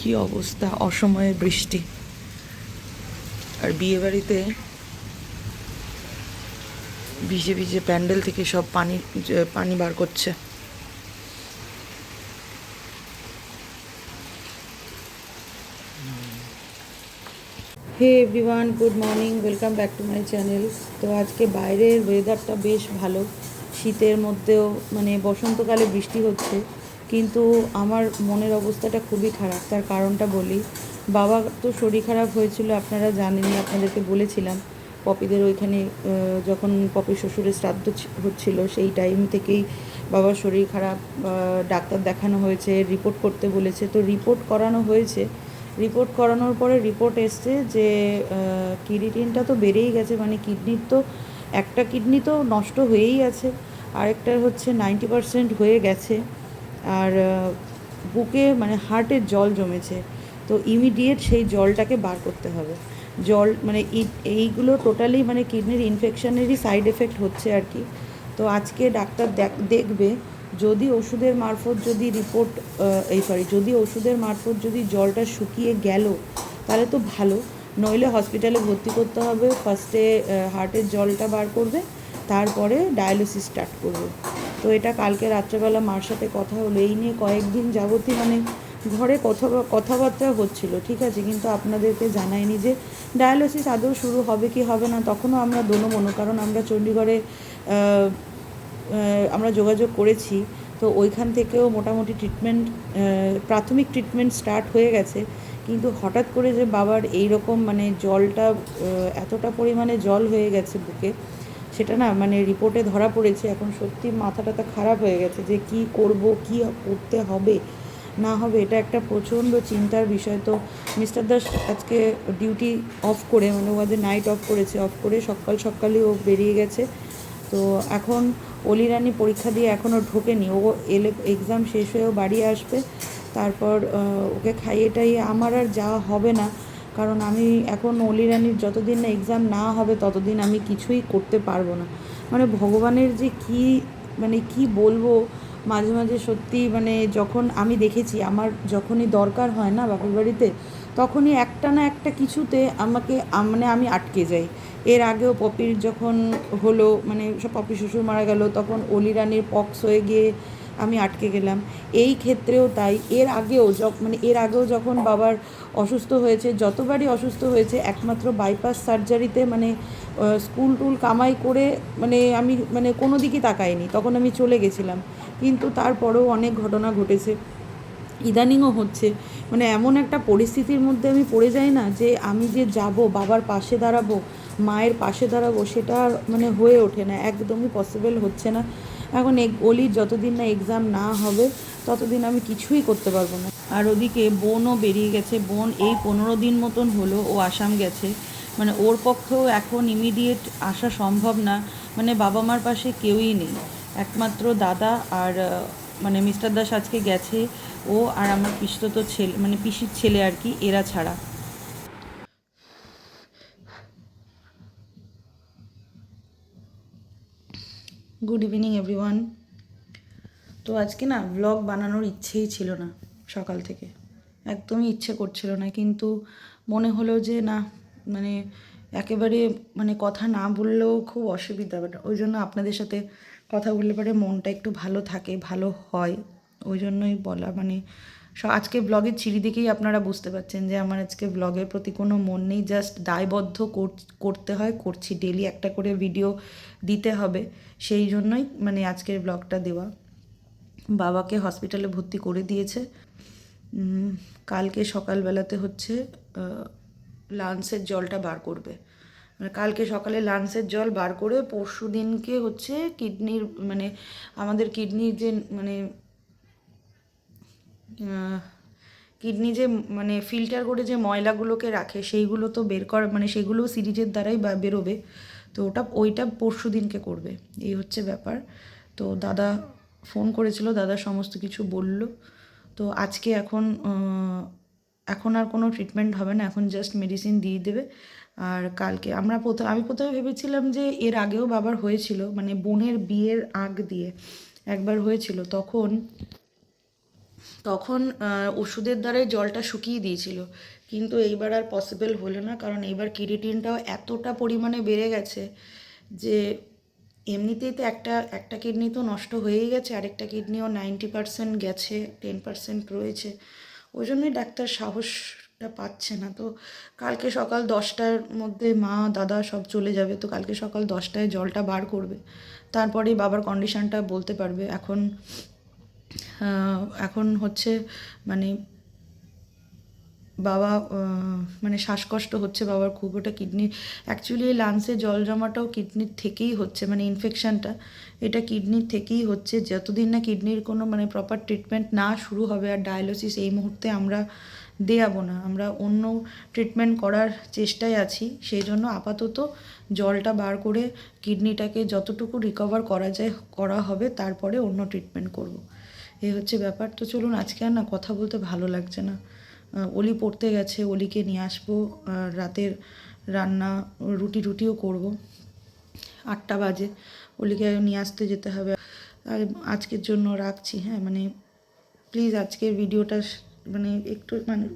কি অবস্থা? অসময়ে বৃষ্টি। আর বিয়ে বাড়িতে ভিজে ভিজে প্যান্ডেল থেকে সব পানি পানি বার করছে। Hey everyone, good morning, welcome back to my channel. তো আজকে বাইরের ওয়েদারটা বেশ ভালো। শীতের মধ্যেও মানে বসন্তকালে বৃষ্টি হচ্ছে। কিন্তু আমার মনের অবস্থাটা খুবই খারাপ। তার কারণটা বলি। বাবা তো শরীর খারাপ হয়েছিল, আপনারা জানেনই, আপনাদেরকে বলেছিলাম। পপিদের ওইখানে যখন পপি শ্বশুরের শ্রাদ্ধ হচ্ছিল, সেই টাইম থেকেই বাবার শরীর খারাপ ডাক্তার দেখানো হয়েছে রিপোর্ট করতে বলেছে। তো রিপোর্ট করানো হয়েছে। রিপোর্ট করানোর পরে রিপোর্ট এসছে যে কিডনিটা তো বেড়েই গেছে মানে কিডনির তো, একটা কিডনি তো নষ্ট হয়েই আছে। আরেকটার হচ্ছে নাইনটি পারসেন্ট হয়ে গেছে। আর বুকে মানে হার্টের জল জমেছে। তো ইমিডিয়েট সেই জলটাকে বার করতে হবে। জল মানে এইগুলো টোটালি মানে কিডনির ইনফেকশনেরই সাইড এফেক্ট হচ্ছে আর কি। তো আজকে ডাক্তার দেখ- দেখবে যদি ওষুধের মারফত যদি রিপোর্ট এই সরি যদি ওষুধের মারফত যদি জলটা শুকিয়ে গেল, তাহলে তো ভালো। নইলে হসপিটালে ভর্তি করতে হবে ফার্স্টে হার্টের জলটা বার করবে, তারপরে ডায়ালিসিস স্টার্ট করবে। তো এটা কালকে রাত্রেবেলা মার সাথে কথা হলো। এই নিয়ে কয়েকদিন যাবতীয় মানে ঘরে কথা কথাবার্তা হচ্ছিল, ঠিক আছে? কিন্তু আপনাদেরকে জানাইনি যে ডায়ালিসিস আদৌ শুরু হবে কি হবে না, তখনও আমরা দোনো কারণ আমরা চণ্ডীগড়ে আমরা যোগাযোগ করেছি। তো ওইখান থেকেও মোটামুটি ট্রিটমেন্ট প্রাথমিক ট্রিটমেন্ট স্টার্ট হয়ে গেছে। কিন্তু হঠাৎ করে যে বাবার এই রকম মানে জলটা এতটা পরিমাণে জল হয়ে গেছে বুকে সেটা না মানে রিপোর্টে ধরা পড়েছে, এখন সত্যি মাথাটা তো খারাপ হয়ে গেছে যে কি করব, কি করতে হবে? না হবে, এটা একটা প্রচণ্ড চিন্তার বিষয়। তো মিস্টার দাস আজকে ডিউটি অফ করে মানে ও আজ নাইট অফ করেছে অফ করে সকাল সকালে ও বেরিয়ে গেছে। তো এখন অলিরানি পরীক্ষা দিয়ে এখনও ঢোকেনি। ও এলে এক্সাম শেষ হয়েও বাড়ি আসবে। তারপর ওকে খাইয়ে টাইয়ে আমার আর যাওয়া হবে না। কারণ আমি এখন অলিরানির যতদিন না এক্সাম না হবে, ততদিন আমি কিছুই করতে পারব না। মানে ভগবানের যে কি মানে কি বলব, মাঝে মাঝে সত্যি মানে যখন আমি দেখেছি, আমার যখনই দরকার হয় না বাপের বাড়িতে, তখনই একটা না একটা কিছুতে আমাকে মানে আমি আটকে যাই। এর আগেও পপির যখন হলো মানে সব পপি শ্বশুর মারা গেল, তখন অলি রানীর পক্স হয়ে গিয়ে আমি আটকে গেলাম। এই ক্ষেত্রেও তাই। এর আগেও মানে এর আগেও যখন বাবার অসুস্থ হয়েছে, যতবারই অসুস্থ হয়েছে, একমাত্র বাইপাস সার্জারিতে মানে স্কুল টুল কামাই করে মানে আমি মানে কোনো দিকে তাকাইনি। তখন আমি চলে গেছিলাম। কিন্তু তারপরেও অনেক ঘটনা ঘটেছে। ইদানিংও হচ্ছে। মানে এমন একটা পরিস্থিতির মধ্যে আমি পড়ে যাই না যে আমি যে যাব, বাবার পাশে দাঁড়াবো, মায়ের পাশে দাঁড়াবো, সেটা মানে হয়ে ওঠে না। একদমই পসিবল হচ্ছে না। এখন অলির যতদিন না এক্সাম না হবে, ততদিন আমি কিছুই করতে পারব না। আর ওদিকে বোনও বেরিয়ে গেছে। বোন এই পনেরো দিন মতন হলো ও আসাম গেছে। মানে ওর পক্ষেও এখন ইমিডিয়েট আসা সম্ভব না। মানে বাবা মার পাশে কেউই নেই। একমাত্র দাদা আর মানে মিস্টার দাস আজকে গেছে। ও আর আমার পিসতো ছেলে মানে পিসির ছেলে আর কি, এরা ছাড়া। গুড ইভিনিং এভরিওয়ান তো আজকে না ব্লগ বানানোর ইচ্ছেই ছিল না সকাল থেকে। একদমই ইচ্ছে করছিল না, কিন্তু মনে হলো যে না মানে একেবারে মানে কথা না বললেও খুব অসুবিধা। ওই জন্য আপনাদের সাথে কথা বললে পরে মনটা একটু ভালো থাকে, ভালো হয়। ওই জন্যই বলা মানে আজকে ব্লগের চিড়ি দেখেই আপনারা বুঝতে পারছেন যে আমার আজকে ব্লগের প্রতি কোনো মন নেই। জাস্ট দায়বদ্ধ কর- করতে হয়, করছি ডেলি একটা করে ভিডিও দিতে হবে। সেই জন্যই মানে আজকের ব্লগটা দেওয়া। বাবাকে হসপিটালে ভর্তি করে দিয়েছে। কালকে সকালবেলাতে হচ্ছে লাঞ্চের জলটা বার করবে। মানে কালকে সকালে লাঞ্চের জল বার করে পরশু দিনকে হচ্ছে কিডনির মানে আমাদের কিডনির যে মানে কিডনি যে মানে ফিল্টার করে যে ময়লাগুলোকে রাখে, সেইগুলো তো বের করা মানে সেগুলো সিরিজের দ্বারাই বা বেরোবে। তো ওটা, ওইটা পরশু দিনকে করবে। এই হচ্ছে ব্যাপার। তো দাদা ফোন করেছিল, দাদা সমস্ত কিছু বলল। তো আজকে এখন এখন আর কোনো ট্রিটমেন্ট হবে না। এখন জাস্ট মেডিসিন দিয়ে দেবে। আর কালকে, আমরা প্রথম আমি প্রথমে ভেবেছিলাম যে এর আগেও বাবার হয়েছিল মানে বোনের বিয়ের আগ দিয়ে একবার হয়েছিল। তখন তখন ওষুধের দ্বারাই জলটা শুকিয়ে দিয়েছিল। কিন্তু এইবার আর পসিবল হলো না, কারণ এইবার কিরিটিনটাও এতটা পরিমাণে বেড়ে গেছে যে এমনিতেই তো একটা একটা কিডনি তো নষ্ট হয়েই গেছে, আরেকটা কিডনিও নাইনটি পার্সেন্ট গেছে টেন পার্সেন্ট রয়েছে। ওই জন্যই ডাক্তার সাহসটা পাচ্ছে না। তো কালকে সকাল দশটার মধ্যে মা, দাদা সব চলে যাবে, তো কালকে সকাল দশটায় জলটা বার করবে। তারপরেই বাবার কন্ডিশনটা বলতে পারবে। এখন এখন হচ্ছে মানে বাবা মানে শ্বাসকষ্ট হচ্ছে বাবার খুব। ওটা কিডনি অ্যাকচুয়ালি এই লাংসে জল জমাটাও কিডনির থেকেই হচ্ছে মানে ইনফেকশানটা এটা কিডনির থেকেই হচ্ছে। যতদিন না কিডনির কোনো মানে প্রপার ট্রিটমেন্ট না শুরু হবে আর ডায়ালিসিস এই মুহূর্তে আমরা দেয়াবো না, আমরা অন্য ট্রিটমেন্ট করার চেষ্টায় আছি, সেই জন্য আপাতত জলটা বার করে কিডনিটাকে যতটুকু রিকভার করা যায়, করা হবে, তারপরে অন্য ট্রিটমেন্ট করব। এই হচ্ছে ব্যাপার। তো চলুন, আজকে আর না কথা বলতে ভালো লাগছে না। অলি পড়তে গেছে, অলিকে নিয়ে আসব রাতের রান্না, রুটি রুটিও করব। আটটা বাজে, অলিকে নিয়ে আসতে যেতে হবে। আর আজকের জন্য রাখছি হ্যাঁ মানে প্লিজ আজকের ভিডিওটা মানে একটু মানে